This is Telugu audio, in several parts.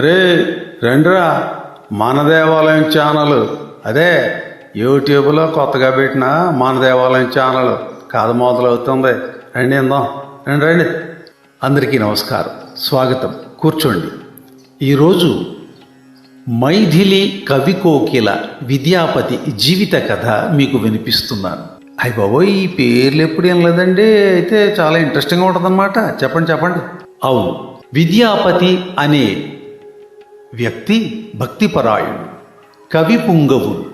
రే రండిరా మన దేవాలయం ఛానల్. అదే యూట్యూబ్లో కొత్తగా పెట్టిన మన దేవాలయం ఛానల్. కథ మొదలవుతుంది. రండి ఇందాం. రండి రండి. అందరికీ నమస్కారం. స్వాగతం. కూర్చోండి. ఈరోజు మైథిలి కవి కోకిల విద్యాపతి జీవిత కథ మీకు వినిపిస్తున్నాను. అయ్య బాబోయ్ ఈ పేర్లు ఎప్పుడు ఏం లేదండి అయితే చాలా ఇంట్రెస్టింగ్గా ఉంటుందన్నమాట. చెప్పండి చెప్పండి. అవును. విద్యాపతి అనే వ్యక్తి భక్తిపరాయుడు కవి పుంగవుడు.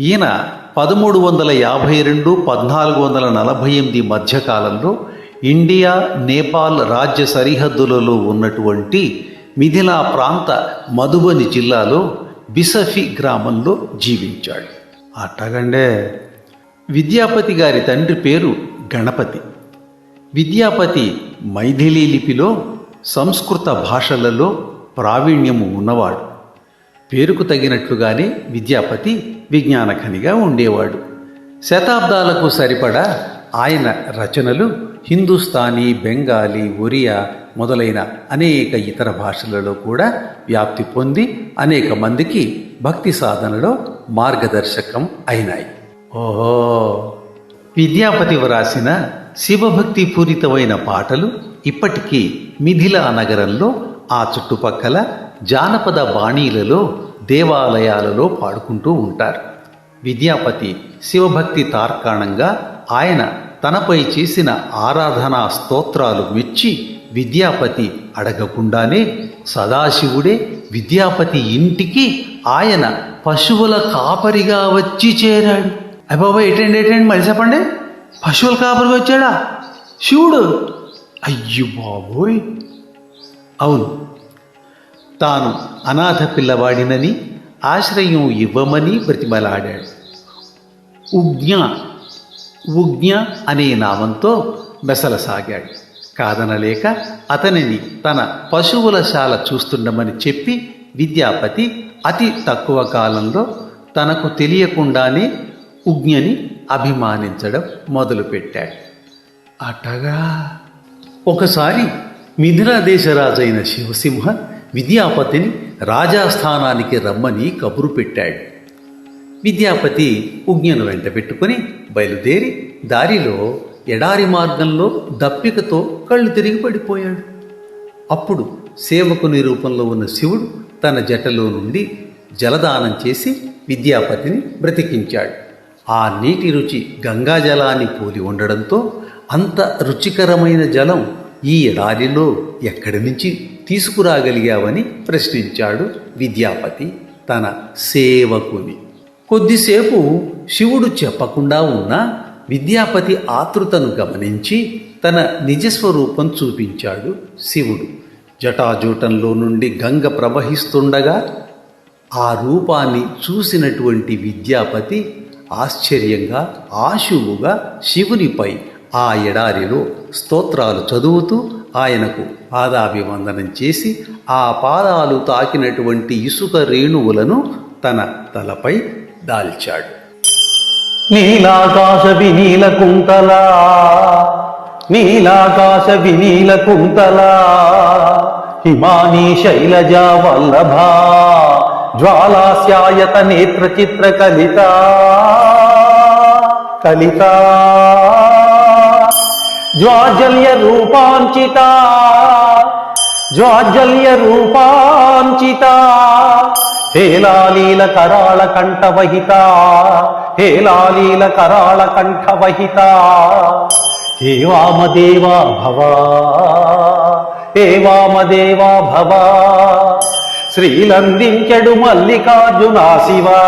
ఈయన పదమూడు వందల యాభై రెండు పద్నాలుగు వందల నలభై ఎనిమిది మధ్యకాలంలో ఇండియా నేపాల్ రాజ్య సరిహద్దులలో ఉన్నటువంటి మిథిలా ప్రాంత మధుబని జిల్లాలో బిసఫి గ్రామంలో జీవించాడు. అట్టగండే. విద్యాపతి గారి తండ్రి పేరు గణపతి. విద్యాపతి మైథిలీ లిపిలో సంస్కృత భాషలలో ప్రావీణ్యము ఉన్నవాడు. పేరుకు తగినట్లుగానే విద్యాపతి విజ్ఞానఖనిగా ఉండేవాడు. శతాబ్దాలకు సరిపడా ఆయన రచనలు హిందుస్థానీ బెంగాలీ ఒరియా మొదలైన అనేక ఇతర భాషలలో కూడా వ్యాప్తి పొంది అనేక మందికి భక్తి సాధనలో మార్గదర్శకం అయినాయి. ఓహో! విద్యాపతి వ్రాసిన శివభక్తి పూరితమైన పాటలు ఇప్పటికీ మిథిలా నగరంలో ఆ చుట్టుపక్కల జానపద బాణీలలో దేవాలయాలలో పాడుకుంటూ ఉంటారు. విద్యాపతి శివభక్తి తార్కాణంగా ఆయన తనపై చేసిన ఆరాధనా స్తోత్రాలు మెచ్చి విద్యాపతి అడగకుండానే సదాశివుడే విద్యాపతి ఇంటికి ఆయన పశువుల కాపరిగా వచ్చి చేరాడు. అబ్బాబా ఎటండి ఎటండి మళ్ళీ చెప్పండి. పశువుల కాపరిగా వచ్చాడా? శివుడు. అయ్యో బాబోయ్. అవును తాను అనాథ పిల్లవాడినని ఆశ్రయం ఇవ్వమని బ్రతిమలాడాడు ఉజ్ఞ ఉజ్ఞ అనే నామంతో మెసలసాగాడు. కాదనలేక అతనిని తన పశువుల శాల చూస్తుండమని చెప్పి విద్యాపతి అతి తక్కువ కాలంలో తనకు తెలియకుండానే ఉజ్ఞని అభిమానించడం మొదలుపెట్టాడు. అటగా ఒకసారి మిథిలా దేశరాజైన శివసింహ విద్యాపతిని రాజాస్థానానికి రమ్మని కబురు పెట్టాడు. విద్యాపతి ఉజ్ఞను వెంట పెట్టుకుని బయలుదేరి దారిలో ఎడారి మార్గంలో దప్పికతో కళ్ళు తిరిగి పడిపోయాడు. అప్పుడు సేవకుని రూపంలో ఉన్న శివుడు తన జటలో నుండి జలదానం చేసి విద్యాపతిని బ్రతికించాడు. ఆ నీటి రుచి గంగాజలాన్ని పోలి ఉండడంతో అంత రుచికరమైన జలం ఈ ఎడారిలో ఎక్కడి నుంచి తీసుకురాగలిగావని ప్రశ్నించాడు విద్యాపతి తన సేవకుని. కొద్దిసేపు శివుడు చెప్పకుండా ఉన్న విద్యాపతి ఆతృతను గమనించి తన నిజస్వరూపం చూపించాడు శివుడు. జటాజూటంలో నుండి గంగ ప్రవహిస్తుండగా ఆ రూపాన్ని చూసినటువంటి విద్యాపతి ఆశ్చర్యంగా ఆశువుగా శివునిపై ఆ ఎడారిలో స్తోత్రాలు చదువుతూ ఆయనకు పాదాభివందనం చేసి ఆ పాదాలు తాకినటువంటి ఇసుక రేణువులను తన తలపై దాల్చాడు. నీలాకాశ వినీల కుంతలా నీలాకాశ వినీల కుంతలా హిమానీ శైలజా వల్లభ జ్వాలాస్యాయత నేత్ర చిత్ర కలిత కలిత. జ్వాజల్య రూపాంచిత జ్వాజల్య రూపాంచిత హేలాలీల కరాళ కంఠవహిత హేలాలీల కరాళ కంఠవహిత. హే వామదేవా భవ హే వామదేవా భవ. శ్రీలందించెడు మల్లికార్జునా శివా.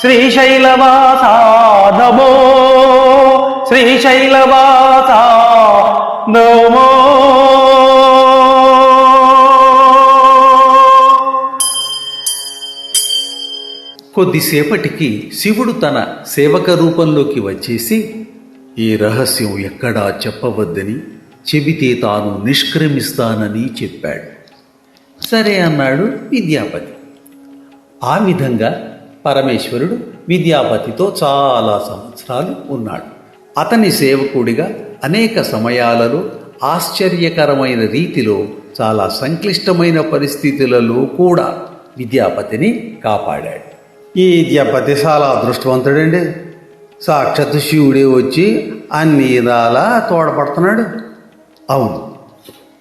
శ్రీశైలవాస శ్రీశైలవాత నమో. కొద్దిసేపటికి శివుడు తన సేవక రూపంలోకి వచ్చేసి ఈ రహస్యం ఎక్కడా చెప్పవద్దని చెబితే తాను నిష్క్రమిస్తానని చెప్పాడు. సరే అన్నాడు విద్యాపతి. ఆ విధంగా పరమేశ్వరుడు విద్యాపతితో చాలా సంవత్సరాలు ఉన్నాడు. అతని సేవకుడిగా అనేక సమయాలలో ఆశ్చర్యకరమైన రీతిలో చాలా సంక్లిష్టమైన పరిస్థితులలో కూడా విద్యాపతిని కాపాడాడు. ఈ విద్యాపతి చాలా అదృష్టవంతుడండి. సాక్షాత్ శివుడే వచ్చి అన్ని విధాలా తోడపడుతున్నాడు. అవును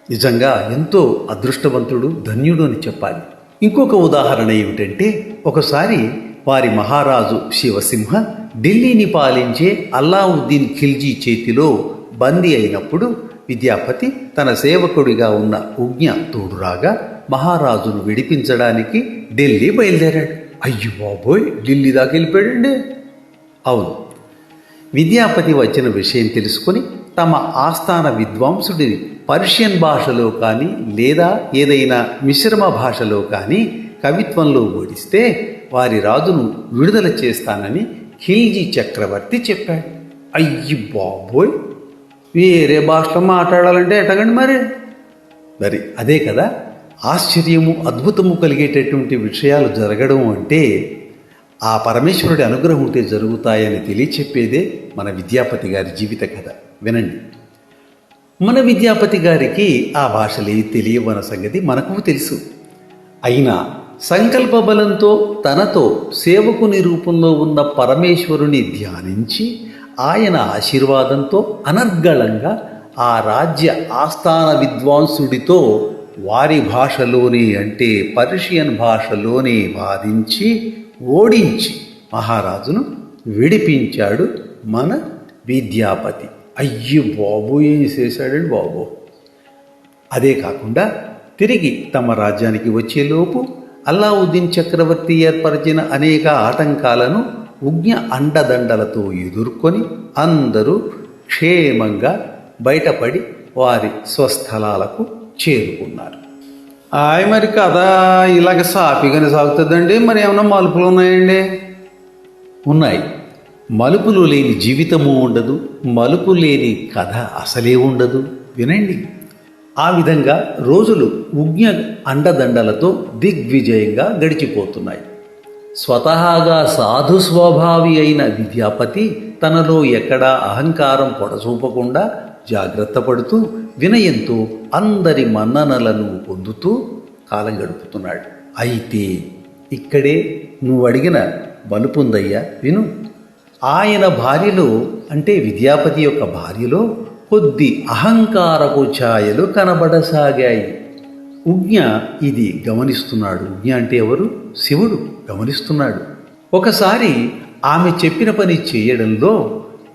నిజంగా ఎంతో అదృష్టవంతుడు ధన్యుడు అని చెప్పాలి. ఇంకొక ఉదాహరణ ఏమిటంటే ఒకసారి వారి మహారాజు శివసింహ ఢిల్లీని పాలించే అల్లావుద్దీన్ ఖిల్జీ చేతిలో బందీ అయినప్పుడు విద్యాపతి తన సేవకుడిగా ఉన్న ఉజ్ఞ తోడురాగా మహారాజును విడిపించడానికి ఢిల్లీ బయలుదేరాడు. అయ్యో బాబోయ్ ఢిల్లీ దాకా వెళ్ళిపోయాడండి. అవును. విద్యాపతి వచ్చిన విషయం తెలుసుకొని తమ ఆస్థాన విద్వాంసుడిని పర్షియన్ భాషలో కానీ లేదా ఏదైనా మిశ్రమ భాషలో కానీ కవిత్వంలో ఓడిస్తే వారి రాజును విడుదల చేస్తానని ఖిల్జీ చక్రవర్తి చెప్పాడు. అయ్యి బాబోయ్! వేరే భాషలో మాట్లాడాలంటే ఎటగండి మరి? మరి అదే కదా ఆశ్చర్యము అద్భుతము కలిగేటటువంటి విషయాలు జరగడం అంటే ఆ పరమేశ్వరుడి అనుగ్రహం ఉంటే జరుగుతాయని తెలియచెప్పేదే మన విద్యాపతి గారి జీవిత కథ. వినండి. మన విద్యాపతి గారికి ఆ భాషలే తెలియవన్న సంగతి మనకు తెలుసు. అయినా సంకల్ప బలంతో తనతో సేవకుని రూపంలో ఉన్న పరమేశ్వరుని ధ్యానించి ఆయన ఆశీర్వాదంతో అనర్గళంగా ఆ రాజ్య ఆస్థాన విద్వాంసుడితో వారి భాషలోనే అంటే పర్షియన్ భాషలోనే వాదించి ఓడించి మహారాజును విడిపించాడు మన విద్యాపతి. అయ్యో బాబు ఏం చేశాడండి బాబు? అదే కాకుండా తిరిగి తమ రాజ్యానికి వచ్చేలోపు అల్లావుద్దీన్ చక్రవర్తి ఏర్పరిచిన అనేక ఆటంకాలను ఉజ్ఞ అండదండలతో ఎదుర్కొని అందరూ క్షేమంగా బయటపడి వారి స్వస్థలాలకు చేరుకున్నారు. ఆయ్ మరి కథ ఇలాగ సాపిగానే సాగుతుందండి. మరి ఏమైనా మలుపులు ఉన్నాయండి? ఉన్నాయి. మలుపులు లేని జీవితము ఉండదు. మలుపు లేని కథ అసలే ఉండదు. వినండి. ఆ విధంగా రోజులు ఉజ్ఞ అండదండలతో దిగ్విజయంగా గడిచిపోతున్నాయి. స్వతహాగా సాధు స్వభావి అయిన విద్యాపతి తనలో ఎక్కడా అహంకారం పొడచూపకుండా జాగ్రత్త పడుతూ వినయంతో అందరి మన్ననలను పొందుతూ కాలం గడుపుతున్నాడు. అయితే ఇక్కడే నువ్వు అడిగిన బలుపుందయ్యా విను. ఆయన భార్యలో అంటే విద్యాపతి యొక్క భార్యలో కొద్ది అహంకారపు ఛాయలు కనబడసాగాయి. ఉజ్ఞ ఇది గమనిస్తున్నాడు. ఉజ్ఞ అంటే ఎవరు? శివుడు గమనిస్తున్నాడు. ఒకసారి ఆమె చెప్పిన పని చేయడంలో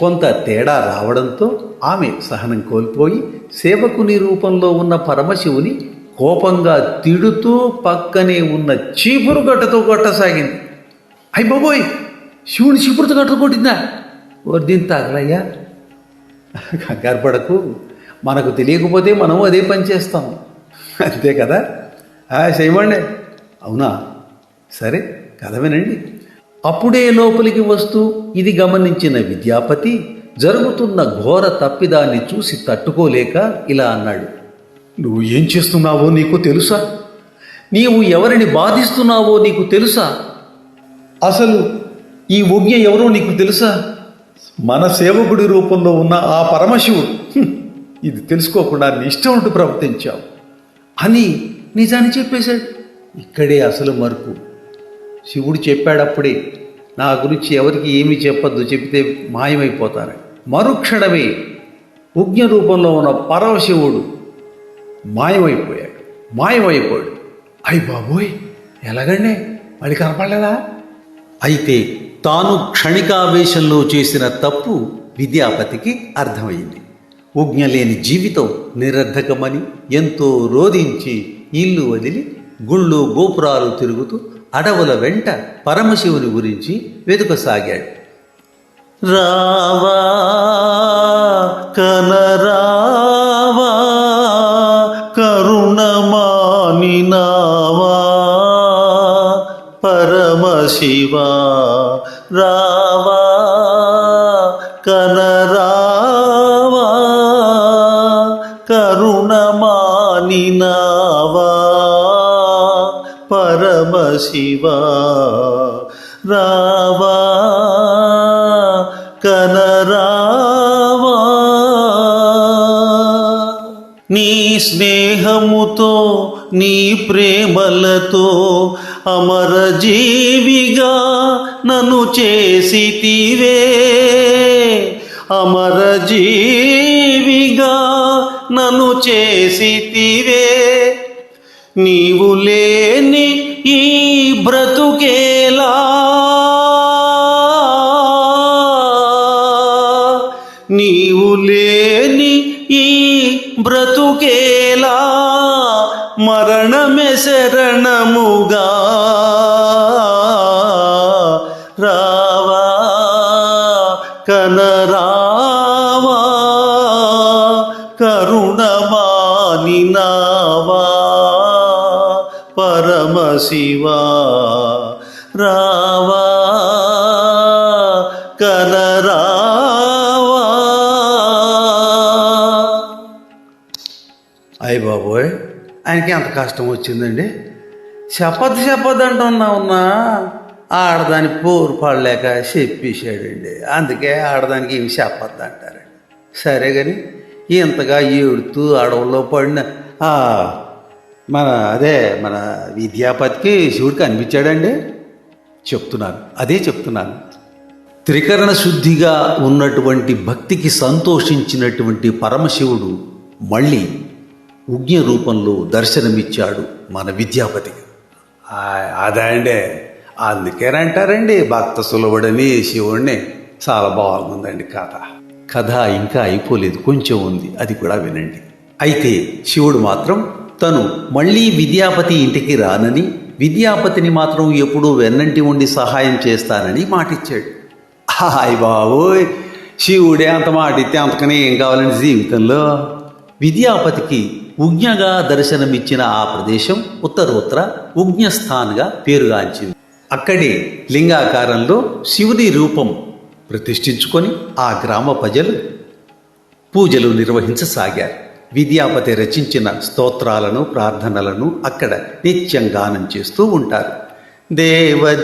కొంత తేడా రావడంతో ఆమె సహనం కోల్పోయి సేవకుని రూపంలో ఉన్న పరమశివుని కోపంగా తిడుతూ పక్కనే ఉన్న చీపురు గట్టతో కొట్టసాగింది. అయ్యి బాబోయ్! శివుని చీపురుతో గట్ట కొట్టిందా? దీని తగలయ్యా కంగారు పడకు మనకు తెలియకపోతే మనం అదే పని చేస్తాం అంతే కదా? ఆ, చేయమండి. అవునా? సరే కథ వినండి. అప్పుడే లోపలికి వస్తూ ఇది గమనించిన విద్యాపతి జరుగుతున్న ఘోర తప్పిదాన్ని చూసి తట్టుకోలేక ఇలా అన్నాడు. నువ్వు ఏం చేస్తున్నావో నీకు తెలుసా? నీవు ఎవరిని బాధిస్తున్నావో నీకు తెలుసా? అసలు ఈ ఉజ్ఞ ఎవరో నీకు తెలుసా? మన సేవకుడి రూపంలో ఉన్న ఆ పరమశివుడు. ఇది తెలుసుకోకుండా నీ ఇష్టం ఉంటూ ప్రవర్తించావు. అని నిజాన్ని చెప్పేశాడు. ఇక్కడే అసలు మరుపు. శివుడు చెప్పాడప్పుడే నా గురించి ఎవరికి ఏమీ చెప్పొద్దు చెప్తే మాయమైపోతారని. మరుక్షణమే ఉజ్ఞ రూపంలో ఉన్న పరమశివుడు మాయమైపోయాడు. మాయమైపోయాడు. అయ్యి బాబోయ్ ఎలాగండి? మళ్ళీ కనపడలేదా? అయితే తాను క్షణికావేశంలో చేసిన తప్పు విద్యాపతికి అర్థమైంది. ఉజ్ఞ లేని జీవితం నిరర్ధకమని ఎంతో రోధించి ఇల్లు వదిలి గుళ్ళు గోపురాలు తిరుగుతూ అడవుల వెంట పరమశివుని గురించి వెతుకసాగాడు. రావా కనరావా కరుణమానినావా పరమశివా. శివా. రావా కనరావా నీ స్నేహముతో నీ ప్రేమలతో అమర జీవిగా నన్ను చేసితివే. అమర జీవిగా నన్ను చేసితివే. నీవు లేని నీవు లేని ఈ బ్రతుకేలా మరణమే శరణముగా రావా కనరావా కరుణమానినావా పరమశివా రావా. ఆయనకి ఎంత కష్టం వచ్చిందండి. చెప్పద్దు చెప్పద్దు అంటున్నా ఉన్నా ఆడదాని పోరు పడలేక చెప్పేశాడండి. అందుకే ఆడదానికి ఏమి చెప్పద్దు అంటారండి. సరే కానీ ఇంతగా ఏడుతూ అడవుల్లో పడిన మన అదే మన విద్యాపతికి శివుడు కనిపించాడండి. చెప్తున్నాను అదే చెప్తున్నాను. త్రికరణ శుద్ధిగా ఉన్నటువంటి భక్తికి సంతోషించినటువంటి పరమశివుడు మళ్ళీ ఉజ్ఞ రూపంలో దర్శనమిచ్చాడు మన విద్యాపతికి ఆ- అదే అండి అందుకేనంటారండి భక్త సులభుడని శివుడిని చాలా బాగుందండి కథ. కథ ఇంకా అయిపోలేదు కొంచెం ఉంది అది కూడా వినండి. అయితే శివుడు మాత్రం తను మళ్ళీ విద్యాపతి ఇంటికి రానని విద్యాపతిని మాత్రం ఎప్పుడూ వెన్నంటి ఉండి సహాయం చేస్తానని మాటిచ్చాడు. హాయ్ బాబోయ్ శివుడే అంత మాట ఇస్తే అంతకనే ఏం కావాలండి జీవితంలో? విద్యాపతికి ఉజ్ఞగా దర్శనమిచ్చిన ఆ ప్రదేశం ఉత్తరోత్తర ఉజ్ఞస్థాన్గా పేరుగాంచింది. అక్కడే లింగాకారంలో శివుని రూపం ప్రతిష్ఠించుకొని ఆ గ్రామ ప్రజలు పూజలు నిర్వహించసాగారు. విద్యాపతి రచించిన స్తోత్రాలను ప్రార్థనలను అక్కడ నిత్యం గానం చేస్తూ ఉంటారు. దేవ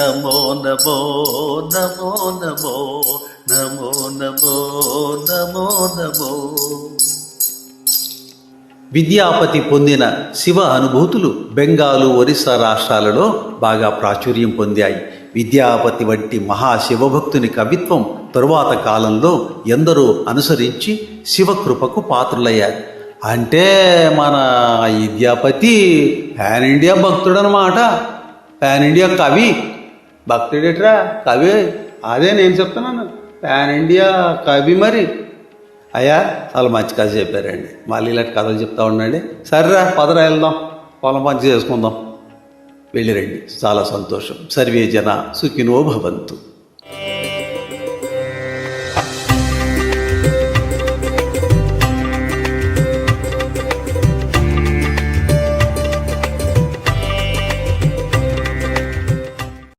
నమో నమో నమో నమో నమో నమో నమో నమో. విద్యాపతి పొందిన శివ అనుభూతులు బెంగాలు ఒరిస్సా రాష్ట్రాలలో బాగా ప్రాచుర్యం పొందాయి. విద్యాపతి వంటి మహాశివభక్తుని కవిత్వం తరువాత కాలంలో ఎందరో అనుసరించి శివకృపకు పాత్రులయ్యారు అంటే మన విద్యాపతి పాన్ ఇండియా భక్తుడనమాట పాన్ ఇండియా కవి భక్తుడేట్రా? కవి. అదే నేను చెప్తున్నాను. పాన్ ఇండియా కవి మరి. అయ్యా చాలా మంచి కథ చెప్పారండి. మళ్ళీ ఇలాంటి కథలు చెప్తా ఉండండి. సరేరా పదరా వెళ్దాం. పొలం పంచి చేసుకుందాం. వెళ్ళిరండి చాలా సంతోషం. సర్వే జన సుఖినో భవంతు.